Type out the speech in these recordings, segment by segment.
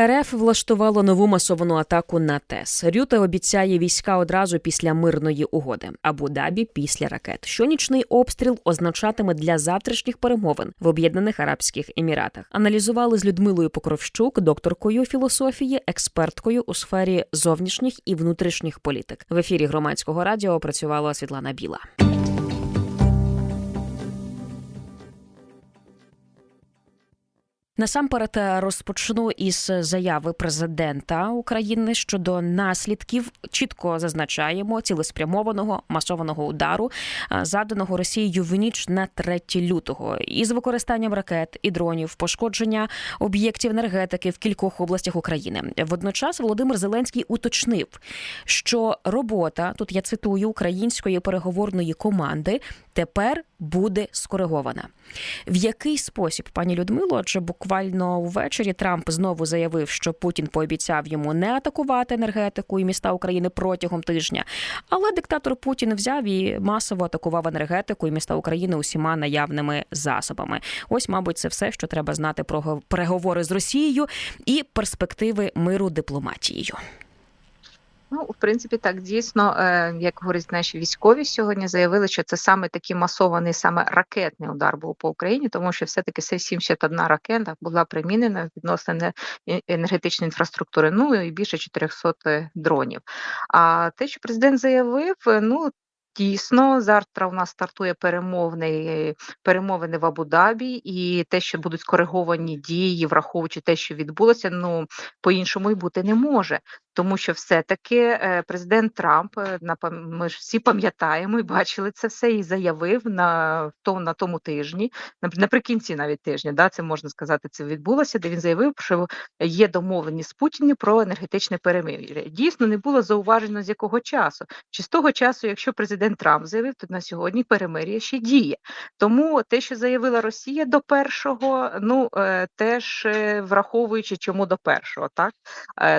РФ влаштувало нову масовану атаку на ТЕС. Рюта обіцяє війська одразу після мирної угоди, Абу-Дабі після ракет. Щонічний обстріл означатиме для завтрашніх перемовин в Об'єднаних Арабських Еміратах. Аналізували з Людмилою Покровщук, докторкою філософії, експерткою у сфері зовнішніх і внутрішніх політик. В ефірі громадського радіо працювала Світлана Біла. Насамперед е, розпочну із заяви президента України щодо наслідків. Чітко зазначаємо цілеспрямованого масованого удару, е, заданого Росією в ніч на 3 лютого, із використанням ракет і дронів, пошкодження об'єктів енергетики в кількох областях України. Водночас Володимир Зеленський уточнив, що робота тут я цитую української переговорної команди тепер буде скоригована. В який спосіб, пані Людмило, адже буквально ввечері Трамп знову заявив, що Путін пообіцяв йому не атакувати енергетику і міста України протягом тижня. Але диктатор Путін взяв і масово атакував енергетику і міста України усіма наявними засобами. Ось, мабуть, це все, що треба знати про переговори з Росією і перспективи миру дипломатією. Ну, в принципі, так дійсно, е, як говорять наші військові сьогодні, заявили, що це саме такий масований, саме ракетний удар був по Україні, тому що все-таки 71 ракета була примінена відносно енергетичної інфраструктури. Ну і більше 400 дронів. А те, що президент заявив, ну Дійсно, завтра у нас стартує перемовний перемовини в Абу-Дабі, і те, що будуть скориговані дії, враховуючи те, що відбулося, ну по-іншому й бути не може. Тому що все-таки е, президент Трамп е, ми ж всі пам'ятаємо і бачили це все, і заявив на то на тому тижні, наприкінці навіть тижня, да, це можна сказати, це відбулося, де він заявив, що є домовленість з Путіним про енергетичне перемир'я. Дійсно, не було зауважено з якого часу, чи з того часу, якщо президент Трамп заявив, то на сьогодні перемир'я ще діє. Тому те, що заявила Росія до першого, ну е, теж враховуючи, чому до першого, так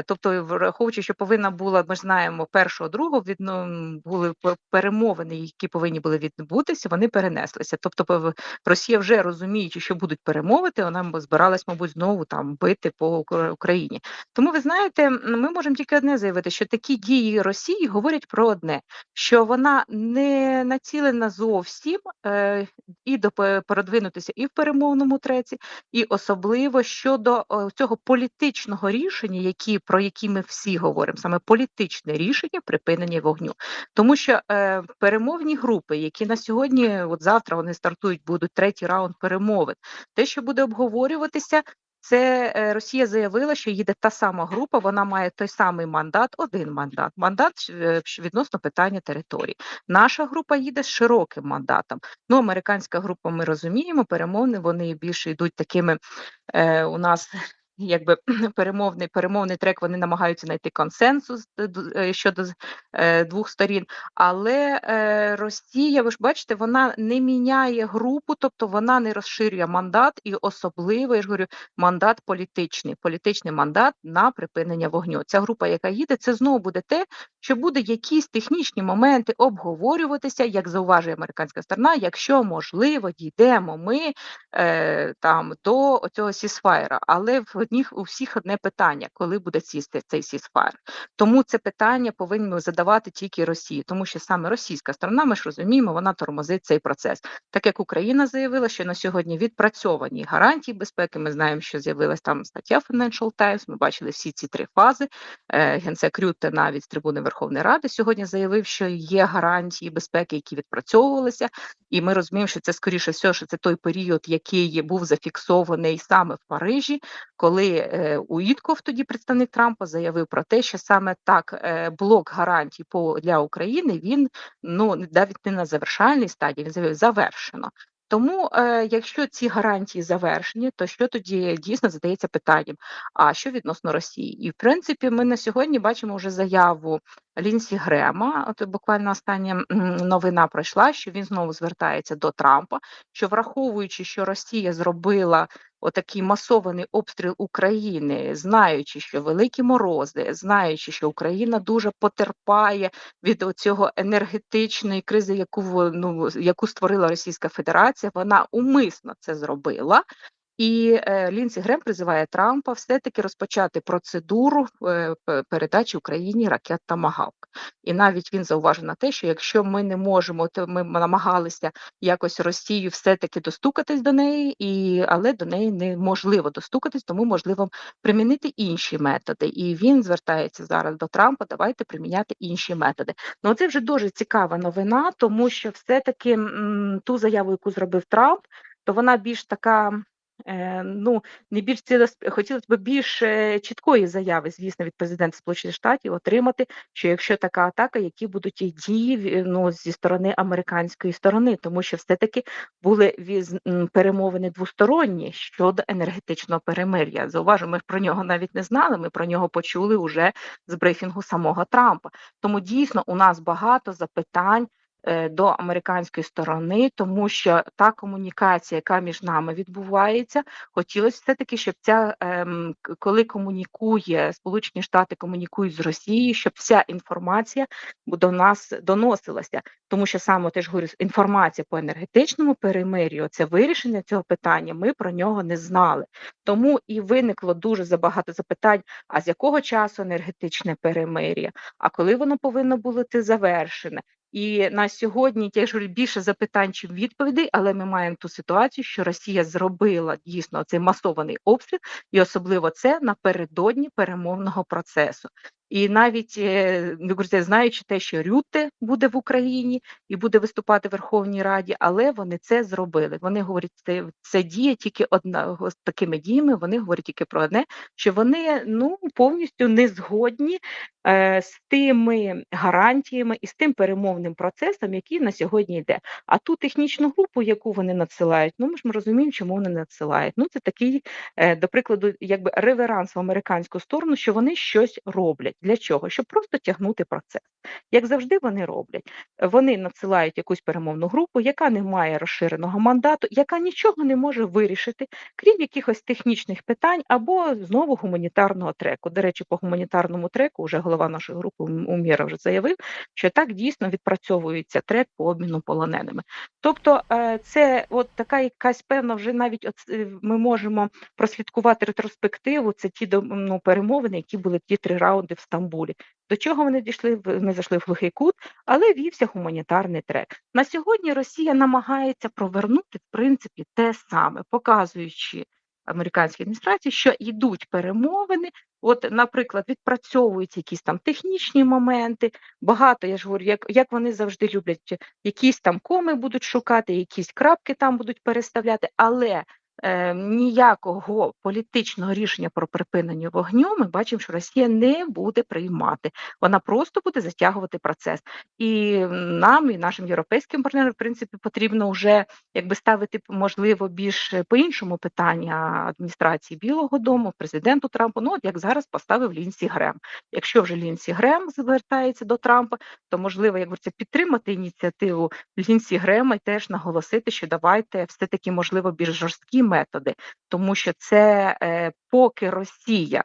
тобто, враховуючи, що повинна була, ми знаємо, першого другого відно були перемовини, які повинні були відбутися, вони перенеслися. Тобто, Росія вже розуміючи, що будуть перемовити, вона збиралась, мабуть, знову там бити по Україні. Тому ви знаєте, ми можемо тільки одне заявити, що такі дії Росії говорять про одне, що вона не націлена зовсім е, і до продвинутися і в перемовному треці, і особливо щодо цього політичного рішення, які про які ми всі говоримо, саме політичне рішення припинення вогню, тому що е, перемовні групи, які на сьогодні, от завтра вони стартують, будуть третій раунд перемовин, те, що буде обговорюватися, це е, Росія заявила, що їде та сама група, вона має той самий мандат, один мандат, мандат е, відносно питання території. Наша група їде з широким мандатом. Ну, американська група, ми розуміємо, перемовини вони більше йдуть такими е, у нас якби перемовний перемовний трек вони намагаються знайти консенсус е, щодо е, двох сторін. Але е, Росія, ви ж бачите, вона не міняє групу, тобто вона не розширює мандат і особливо я ж говорю, мандат політичний, політичний мандат на припинення вогню. Ця група, яка їде, це знову буде те, що буде якісь технічні моменти обговорюватися, як зауважує американська сторона, якщо можливо дійдемо ми е, там до цього сісфайра, але в одних у всіх одне питання, коли буде сісти цей сісфайр. Тому це питання повинні задавати тільки Росії, тому що саме російська сторона, ми ж розуміємо, вона тормозить цей процес. Так як Україна заявила, що на сьогодні відпрацьовані гарантії безпеки. Ми знаємо, що з'явилась там стаття Financial Times, Ми бачили всі ці три фази. Е, Генсек Рютте навіть з трибуни Верховної Ради сьогодні заявив, що є гарантії безпеки, які відпрацьовувалися, і ми розуміємо, що це скоріше все, що це той період, який був зафіксований саме в Парижі, коли е, Уітков, тоді представник Трампа, заявив про те, що саме так е, блок гарантій по для України він ну навіть не на завершальній стадії, він заявив завершено. Тому, е, якщо ці гарантії завершені, то що тоді дійсно задається питанням? А що відносно Росії? І в принципі, ми на сьогодні бачимо вже заяву Лінсі Грема. От буквально остання новина пройшла, що він знову звертається до Трампа, що враховуючи, що Росія зробила отакий масований обстріл України, знаючи, що великі морози, знаючи, що Україна дуже потерпає від цього енергетичної кризи, яку ну яку створила Російська Федерація, вона умисно це зробила. І е, Лінсі Грем призиває Трампа все-таки розпочати процедуру е, передачі Україні ракет Тамагавк. І навіть він зауважив на те, що якщо ми не можемо, то ми намагалися якось Росію все-таки достукатись до неї, і але до неї неможливо достукатись, тому можливо примінити інші методи. І він звертається зараз до Трампа. Давайте приміняти інші методи. Ну це вже дуже цікава новина, тому що все-таки ту заяву, яку зробив Трамп, то вона більш така. Е, ну, не більш цілос... хотілося б більш е, чіткої заяви, звісно, від президента Сполучених Штатів отримати, що якщо така атака, які будуть і дії ну, зі сторони американської сторони, тому що все-таки були віз... перемовини двосторонні щодо енергетичного перемир'я. Зауважу, ми про нього навіть не знали. Ми про нього почули уже з брифінгу самого Трампа. Тому дійсно у нас багато запитань до американської сторони, тому що та комунікація, яка між нами відбувається, хотілося все таки, щоб ця ем, коли комунікує Сполучені Штати комунікують з Росією, щоб вся інформація до нас доносилася, тому що саме теж говорю, інформація по енергетичному перемир'ю, це вирішення цього питання. Ми про нього не знали. Тому і виникло дуже забагато запитань: а з якого часу енергетичне перемир'я? А коли воно повинно бути завершене? І на сьогодні я ж більше запитань, чим відповідей, але ми маємо ту ситуацію, що Росія зробила дійсно цей масований обстріл, і особливо це напередодні перемовного процесу. І навіть е, знаючи те, що Рюте буде в Україні і буде виступати в Верховній Раді, але вони це зробили. Вони говорять, це, це діє тільки одна з такими діями. Вони говорять тільки про одне, що вони ну повністю не згодні е, з тими гарантіями і з тим перемовним процесом, який на сьогодні йде. А ту технічну групу, яку вони надсилають, ну ми ж ми розуміємо, чому вони надсилають. Ну це такий, е, до прикладу, якби реверанс в американську сторону, що вони щось роблять. Для чого? Щоб просто тягнути процес. Як завжди, вони роблять. Вони надсилають якусь перемовну групу, яка не має розширеного мандату, яка нічого не може вирішити, крім якихось технічних питань або знову гуманітарного треку. До речі, по гуманітарному треку вже голова нашої групи Ум- Умєра вже заявив, що так дійсно відпрацьовується трек по обміну полоненими. Тобто, е, це от така якась певна вже навіть от, е, ми можемо прослідкувати ретроспективу. Це ті ну, перемовини, які були ті три раунди в Стамбулі. До чого вони дійшли? В- Ми зайшли в глухий кут, але вівся гуманітарний трек. На сьогодні Росія намагається провернути в принципі те саме, показуючи американській адміністрації, що йдуть перемовини. От, наприклад, відпрацьовуються якісь там технічні моменти. Багато я ж говорю, як, як вони завжди люблять, якісь там коми будуть шукати, якісь крапки там будуть переставляти, але е, ніякого політичного рішення про припинення вогню ми бачимо, що Росія не буде приймати. Вона просто буде затягувати процес. І нам, і нашим європейським партнерам, в принципі, потрібно вже якби ставити можливо більш по-іншому питання адміністрації Білого Дому, президенту Трампу. Ну от як зараз поставив Лінсі Грем. Якщо вже Лінсі Грем звертається до Трампа, то можливо, як говориться, підтримати ініціативу Лінсі Грема і теж наголосити, що давайте все таки можливо більш жорсткі методи, тому що це е, поки Росія.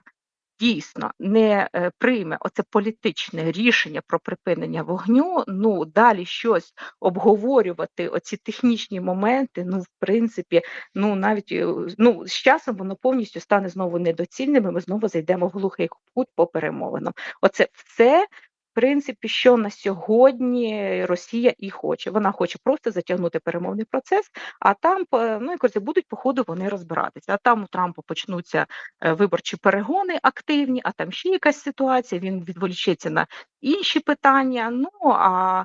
Дійсно не е, прийме оце політичне рішення про припинення вогню. Ну далі щось обговорювати, оці технічні моменти. Ну, в принципі, ну навіть е, ну з часом воно повністю стане знову недоцільним. і Ми знову зайдемо в глухий кут по перемовинам. Оце все. Принципі, що на сьогодні Росія і хоче. Вона хоче просто затягнути перемовний процес, а там е, ну якось будуть по ходу вони розбиратися. А там у Трампа почнуться е, виборчі перегони активні, а там ще якась ситуація. Він відволічеться на інші питання. Ну а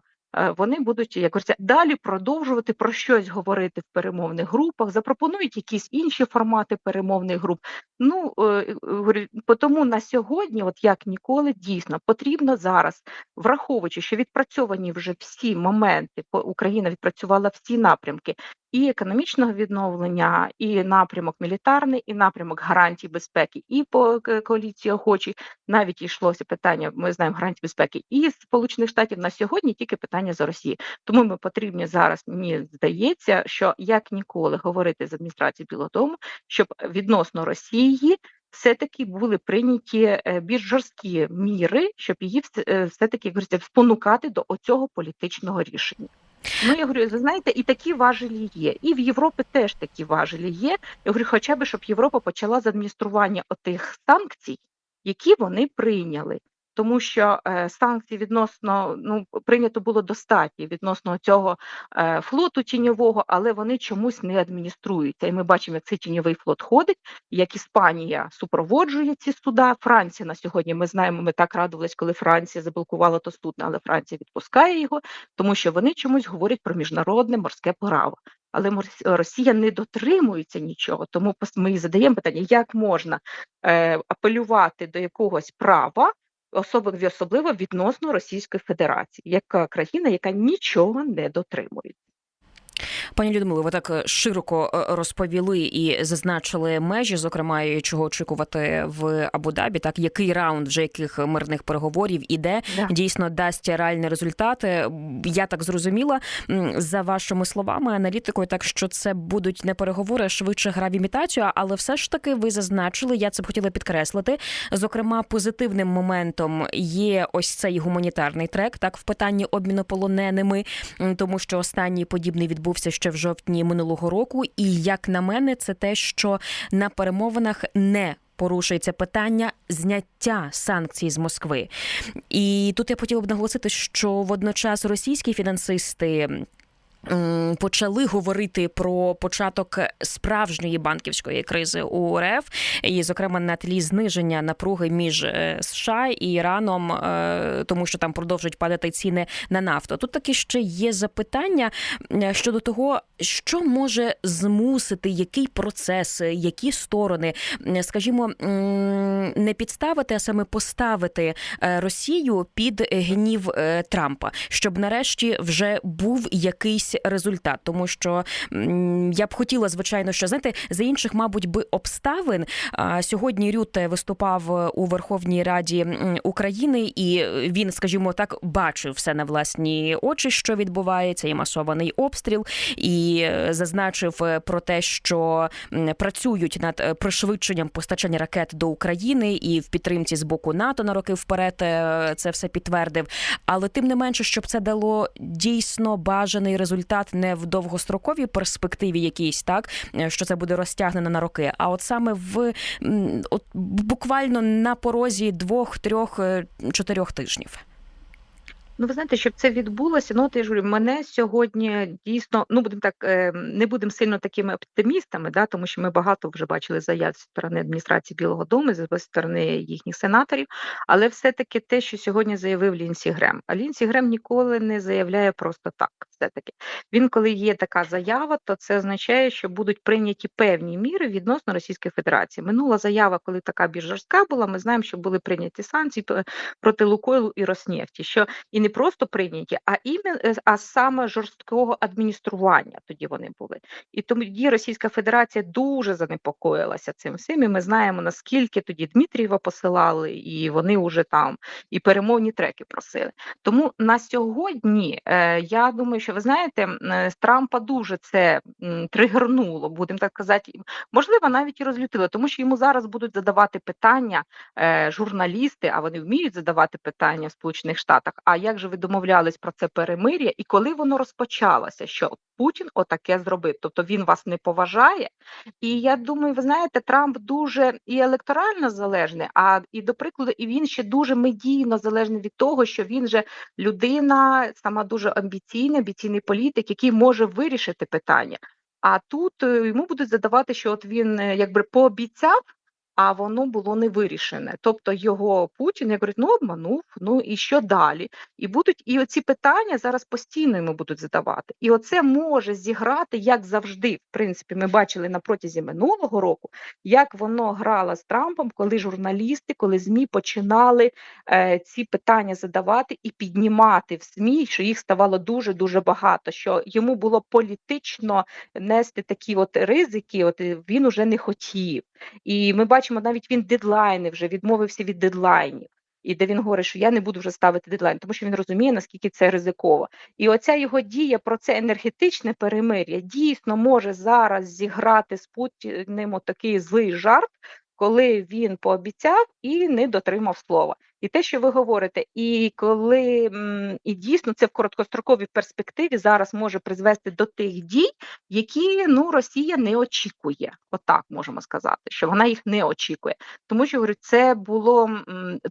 вони будуть як говориться, далі продовжувати про щось говорити в перемовних групах, запропонують якісь інші формати перемовних груп. Ну е, по тому на сьогодні, от як ніколи, дійсно потрібно зараз, враховуючи, що відпрацьовані вже всі моменти, Україна відпрацювала всі напрямки і економічного відновлення, і напрямок мілітарний, і напрямок гарантій безпеки, і по коаліції охочі навіть йшлося питання. Ми знаємо гарантії безпеки і Сполучених Штатів на сьогодні тільки питання за Росії. Тому ми потрібні зараз. Мені здається, що як ніколи говорити з адміністрацією Білого Дому, щоб відносно Росії все-таки були прийняті е, більш жорсткі міри, щоб її все- е, все-таки як спонукати до оцього політичного рішення. Ну, я говорю, ви знаєте, і такі важелі є. І в Європі теж такі важелі є. Я говорю, хоча б, щоб Європа почала з адміністрування отих санкцій, які вони прийняли. Тому що е, санкції відносно ну прийнято було достатньо відносно цього е, флоту тіньового, але вони чомусь не адмініструються. І ми бачимо, як цей тіньовий флот ходить, як Іспанія супроводжує ці суда. Франція на сьогодні ми знаємо, ми так радувались, коли Франція заблокувала то судно, але Франція відпускає його, тому що вони чомусь говорять про міжнародне морське право. Але Росія не дотримується нічого, тому ми задаємо питання, як можна е, апелювати до якогось права особливо відносно Російської Федерації, як країна, яка нічого не дотримується. Пані Людмило, ви так е, широко е, розповіли і зазначили межі, зокрема, чого очікувати в Абу-Дабі, так який раунд вже яких мирних переговорів іде, да. дійсно дасть реальні результати. Я так зрозуміла за вашими словами, аналітикою, так що це будуть не переговори, а швидше гра в імітацію, але все ж таки ви зазначили, я це б хотіла підкреслити. Зокрема, позитивним моментом є ось цей гуманітарний трек, так в питанні обміну полоненими, тому що останній подібний відбувся ще в жовтні минулого року. І як на мене, це те, що на перемовинах не Порушується питання зняття санкцій з Москви, і тут я хотіла б наголосити, що водночас російські фінансисти Почали говорити про початок справжньої банківської кризи у РФ, і, зокрема, на тлі зниження напруги між е, США і Іраном, е, тому що там продовжують падати ціни на нафту. Тут таки ще є запитання щодо того, що може змусити який процес, які сторони, скажімо, не підставити, а саме поставити е, Росію під гнів Трампа, щоб нарешті вже був якийсь результат, тому що я б хотіла, звичайно, що знаєте, за інших, мабуть, би обставин. Сьогодні Рюте виступав у Верховній Раді України, і він, скажімо так, бачив все на власні очі, що відбувається, і масований обстріл, і е, зазначив е, про те, що працюють над е, пришвидшенням постачання ракет до України і в підтримці з боку НАТО на роки вперед це все підтвердив. Але тим не менше, щоб це дало дійсно бажаний результат результат не в довгостроковій перспективі, якійсь так що це буде розтягнено на роки, а от саме в от буквально на порозі двох, трьох, е, чотирьох тижнів. Ну, ви знаєте, щоб це відбулося, ну от я ж мене сьогодні дійсно, ну будемо так, е, не будемо сильно такими оптимістами, да, тому що ми багато вже бачили заяв зі сторони адміністрації Білого Дому, зі сторони їхніх сенаторів. Але все-таки те, що сьогодні заявив Лінсі Грем. А Лінсі Грем ніколи не заявляє просто так. Все-таки він, коли є така заява, то це означає, що будуть прийняті певні міри відносно Російської Федерації. Минула заява, коли така більш жорстка була, ми знаємо, що були прийняті санкції проти Лукойлу і Роснефті. що і не просто прийняті, а імен, а саме жорсткого адміністрування тоді вони були. І тоді Російська Федерація дуже занепокоїлася цим всім. І Ми знаємо наскільки тоді Дмитрієва посилали, і вони вже там і перемовні треки просили. Тому на сьогодні е, я думаю, що ви знаєте, е, Трампа дуже це тригернуло, будемо так казати, можливо, навіть і розлютило, тому що йому зараз будуть задавати питання е, журналісти, а вони вміють задавати питання в Сполучених Штатах. А як же ви домовлялись про це перемир'я, і коли воно розпочалося, що Путін отаке зробив, тобто він вас не поважає. І я думаю, ви знаєте, Трамп дуже і електорально залежний, а і до прикладу, і він ще дуже медійно залежний від того, що він же людина, сама дуже амбіційна, амбіційний політик, який може вирішити питання. А тут е, йому будуть задавати, що от він е, якби пообіцяв а воно було не вирішене. Тобто його Путін як говорить, ну обманув, ну і що далі? І будуть і оці питання зараз постійно йому будуть задавати. І оце може зіграти, як завжди. В принципі, ми бачили на протязі минулого року, як воно грало з Трампом, коли журналісти, коли ЗМІ починали е, ці питання задавати і піднімати в ЗМІ, що їх ставало дуже дуже багато. Що йому було політично нести такі от ризики, от він уже не хотів. І ми бачимо, навіть він дедлайни вже відмовився від дедлайнів. І де він говорить, що я не буду вже ставити дедлайн, тому що він розуміє, наскільки це ризиково. І оця його дія про це енергетичне перемир'я дійсно може зараз зіграти з Путіним такий злий жарт, коли він пообіцяв і не дотримав слова. І те, що ви говорите, і коли і дійсно це в короткостроковій перспективі зараз може призвести до тих дій, які ну Росія не очікує. Отак можемо сказати, що вона їх не очікує. Тому що говорю, це було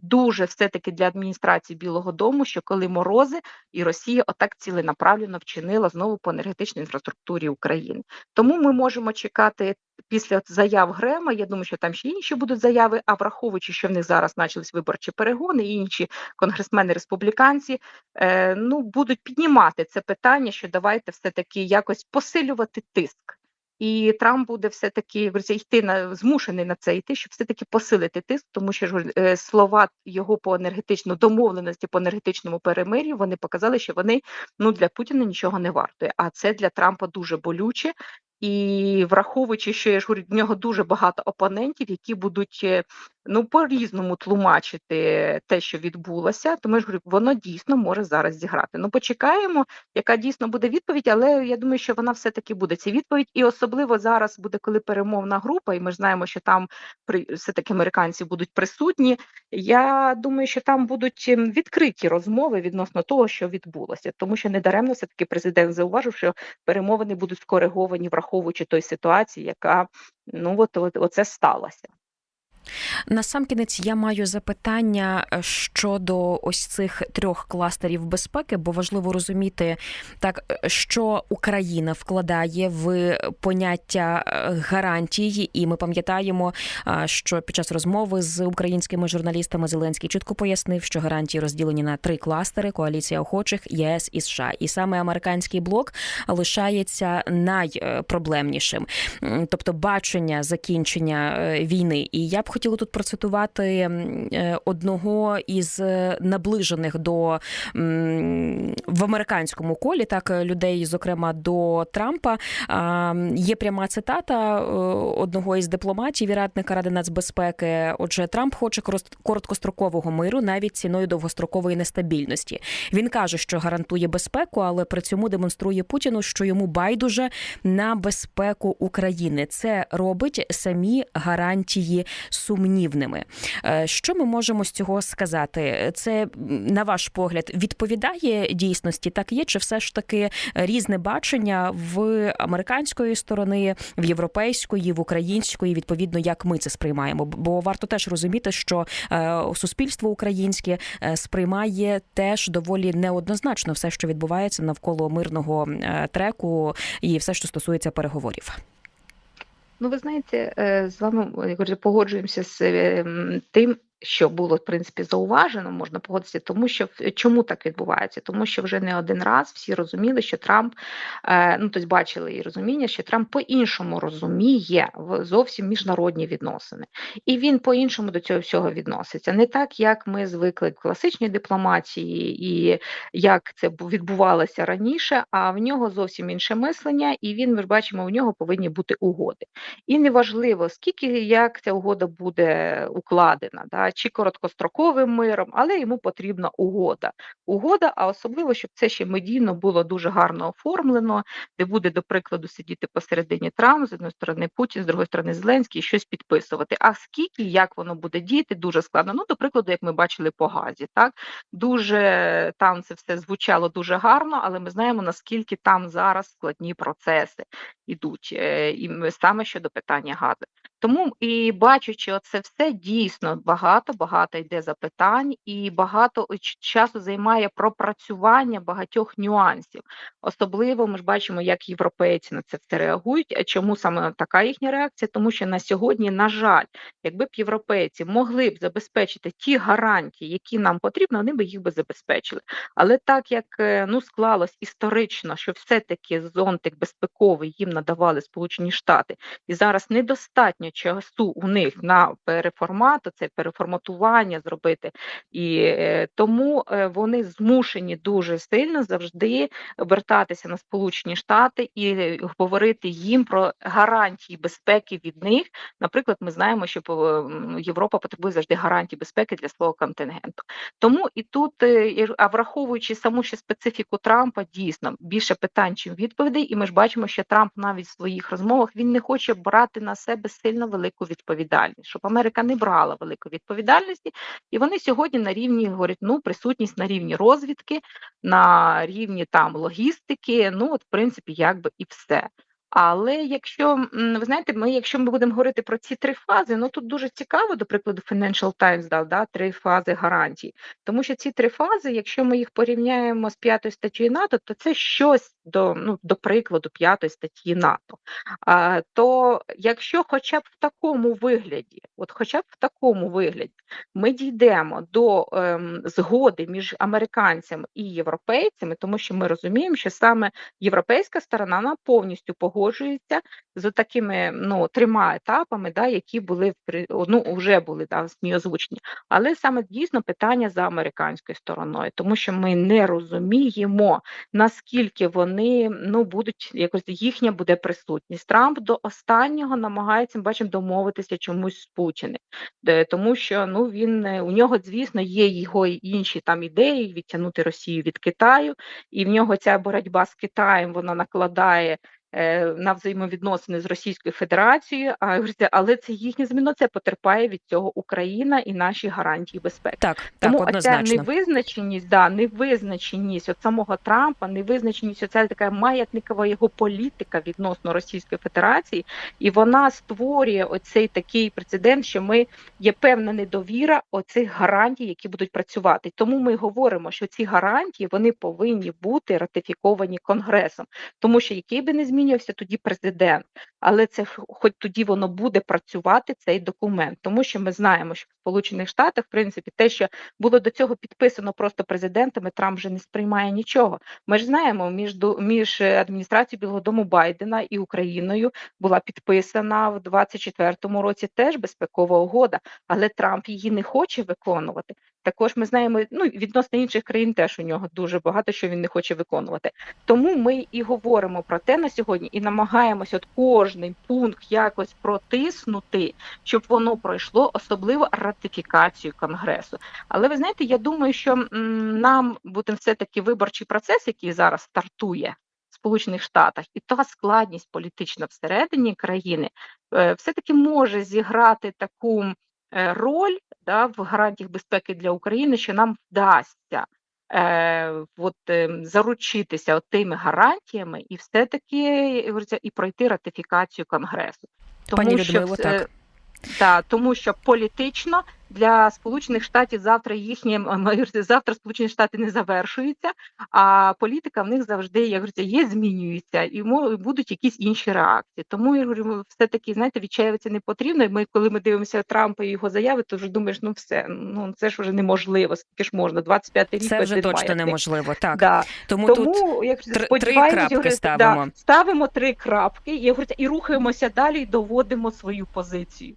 дуже все таки для адміністрації Білого Дому, що коли морози, і Росія отак ціленаправленно вчинила знову по енергетичній інфраструктурі України. Тому ми можемо чекати після заяв Грема. Я думаю, що там ще інші будуть заяви. А враховуючи, що в них зараз почались виборчі перегони, і інші конгресмени республіканці е, ну будуть піднімати це питання, що давайте все таки якось посилювати тиск. І Трамп буде все таки йти на змушений на це йти, щоб все таки посилити тиск, тому що е, слова його по енергетичну домовленості по енергетичному перемир'ю вони показали, що вони ну для Путіна нічого не вартує. А це для Трампа дуже болюче. І враховуючи, що я ж говорю, в нього дуже багато опонентів, які будуть е, ну по-різному тлумачити те, що відбулося, тому ж говорю, воно дійсно може зараз зіграти. Ну почекаємо, яка дійсно буде відповідь, але я думаю, що вона все таки буде ця відповідь, і особливо зараз буде коли перемовна група, і ми ж знаємо, що там при все таки американці будуть присутні. Я думаю, що там будуть ем, відкриті розмови відносно того, що відбулося, тому що недаремно все таки президент зауважив, що перемовини будуть скориговані, враховуючи той ситуації, яка ну от, от оце сталося. Насамкінець я маю запитання е, щодо ось цих трьох кластерів безпеки, бо важливо розуміти так, е, що Україна вкладає в поняття е, гарантії, і ми пам'ятаємо, що під час розмови з українськими журналістами Зеленський чітко пояснив, що гарантії розділені на три кластери: коаліція охочих, ЄС і США. І саме американський блок лишається найпроблемнішим, тобто бачення закінчення війни. І я б хотіла тут процитувати е, одного із е, наближених до в американському колі, так людей, зокрема до Трампа. Є пряма цитата е, одного із дипломатів і радника Ради нацбезпеки. Отже, Трамп хоче короткострокового миру навіть ціною довгострокової нестабільності. Він каже, що гарантує безпеку, але при цьому демонструє Путіну, що йому байдуже на безпеку України. Це робить самі гарантії сумнівними. Е, що ми можемо з цього сказати? Це на ваш погляд відповідає дійсності? Так є, чи все ж таки різне бачення в американської сторони, в європейської, в української, відповідно, як ми це сприймаємо? Бо варто теж розуміти, що е, суспільство українське е, сприймає теж доволі неоднозначно все, що відбувається навколо мирного треку, і все, що стосується переговорів. Ну, ви знаєте, е, з вами кажу, погоджуємося з ем, тим, що було в принципі зауважено, можна погодитися, тому що чому так відбувається? Тому що вже не один раз всі розуміли, що Трамп е, ну тобто бачили і розуміння, що Трамп по-іншому розуміє зовсім міжнародні відносини, і він по-іншому до цього всього відноситься. Не так, як ми звикли в класичній дипломатії, і як це відбувалося раніше. А в нього зовсім інше мислення, і він ми ж бачимо, в нього повинні бути угоди. І неважливо, скільки як ця угода буде укладена. Да, чи короткостроковим миром, але йому потрібна угода. Угода, а особливо, щоб це ще медійно було дуже гарно оформлено, де буде, до прикладу, сидіти посередині Трамп, з однієї сторони Путін, з другої сторони Зеленський, щось підписувати. А скільки, як воно буде діяти, дуже складно. Ну, до прикладу, як ми бачили по газі, так дуже там це все звучало дуже гарно, але ми знаємо наскільки там зараз складні процеси ідуть, е, і саме щодо питання газу. Тому і бачучи оце все дійсно багато, багато йде запитань, і багато часу займає пропрацювання багатьох нюансів. Особливо ми ж бачимо, як європейці на це все реагують. А чому саме така їхня реакція? Тому що на сьогодні, на жаль, якби б європейці могли б забезпечити ті гарантії, які нам потрібно, вони б їх би забезпечили. Але так як е, ну склалось історично, що все-таки зонтик безпековий їм надавали Сполучені Штати, і зараз недостатньо часу у них на переформату, це переформатування зробити, і е, тому е, вони змушені дуже сильно завжди вертатися на Сполучені Штати і говорити їм про гарантії безпеки від них. Наприклад, ми знаємо, що Європа потребує завжди гарантій безпеки для свого контингенту. Тому і тут, е, а враховуючи саму ще специфіку Трампа, дійсно більше питань, чим відповідей, і ми ж бачимо, що Трамп навіть в своїх розмовах він не хоче брати на себе сильно сильно велику відповідальність, щоб Америка не брала велику відповідальності, і вони сьогодні на рівні говорять, ну присутність на рівні розвідки, на рівні там логістики. Ну от в принципі, якби і все. Але якщо ви знаєте, ми, якщо ми будемо говорити про ці три фази, ну тут дуже цікаво, до прикладу, Financial Times дав да, три фази гарантій. Тому що ці три фази, якщо ми їх порівняємо з п'ятою статтєю НАТО, то це щось до ну, до прикладу п'ятої статті НАТО. А, То якщо хоча б в такому вигляді, от хоча б в такому вигляді, ми дійдемо до ем, згоди між американцями і європейцями, тому що ми розуміємо, що саме європейська сторона вона повністю погоджується з такими ну трьома етапами, да, які були ну, вже були да, озвучені. Але саме дійсно питання за американською стороною, тому що ми не розуміємо наскільки вони ну будуть якось їхня буде присутність. Трамп до останнього намагається бачимо домовитися чомусь з Путіним, тому що ну він у нього, звісно, є його інші там ідеї відтягнути Росію від Китаю, і в нього ця боротьба з Китаєм вона накладає Е, на взаємовідносини з Російською Федерацією, а але це їхня зміна, це потерпає від цього Україна і наші гарантії безпеки. Так, Тому так, однозначно. ця невизначеність, да, невизначеність от самого Трампа, невизначеність оця така маятникова його політика відносно Російської Федерації, і вона створює оцей такий прецедент, що ми є певна недовіра оцих гарантій, які будуть працювати. Тому ми говоримо, що ці гарантії вони повинні бути ратифіковані конгресом, тому що який би не змінив змінювався тоді президент, але це хоч тоді воно буде працювати цей документ, тому що ми знаємо, що в Сполучених Штатах, в принципі, те, що було до цього підписано просто президентами, Трамп вже не сприймає нічого. Ми ж знаємо, між між адміністрацією Білого Дому Байдена і Україною була підписана в 24-му році теж безпекова угода, але Трамп її не хоче виконувати. Також ми знаємо, ну відносно інших країн теж у нього дуже багато що він не хоче виконувати. Тому ми і говоримо про те на сьогодні, і намагаємося от кожний пункт якось протиснути, щоб воно пройшло, особливо ратифікацію конгресу. Але ви знаєте, я думаю, що нам буде все таки виборчий процес, який зараз стартує. Сполучених Штатах і та складність політична всередині країни е, все таки може зіграти таку Е, роль да, в гарантіях безпеки для України, що нам вдасться е, от, е, заручитися от тими гарантіями і все-таки і пройти ратифікацію Конгресу. Тому Пані Людмило, так. Та, тому що політично для Сполучених Штатів завтра їхні завтра Сполучені Штати не завершуються, а політика в них завжди як говориться, є, змінюється і будуть якісь інші реакції. Тому я говорю, все таки знаєте, відчаюватися не потрібно. І Ми, коли ми дивимося Трампа і його заяви, то вже думаєш, ну все, ну це ж вже неможливо. Скільки ж можна? 25 рік це вже точно неможливо. Так да. тому, тому тут як три крапки говорю, ставимо. Да, ставимо три крапки, і говорю, і рухаємося далі, і доводимо свою позицію.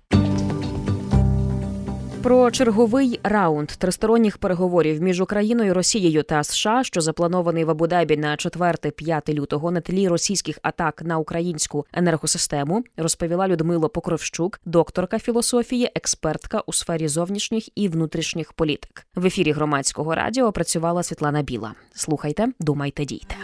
Про черговий раунд тристоронніх переговорів між Україною, Росією та США, що запланований в Абу-Дабі на 4-5 лютого на тлі російських атак на українську енергосистему, розповіла Людмила Покровщук, докторка філософії, експертка у сфері зовнішніх і внутрішніх політик. В ефірі громадського радіо працювала Світлана Біла. Слухайте, думайте, дійте.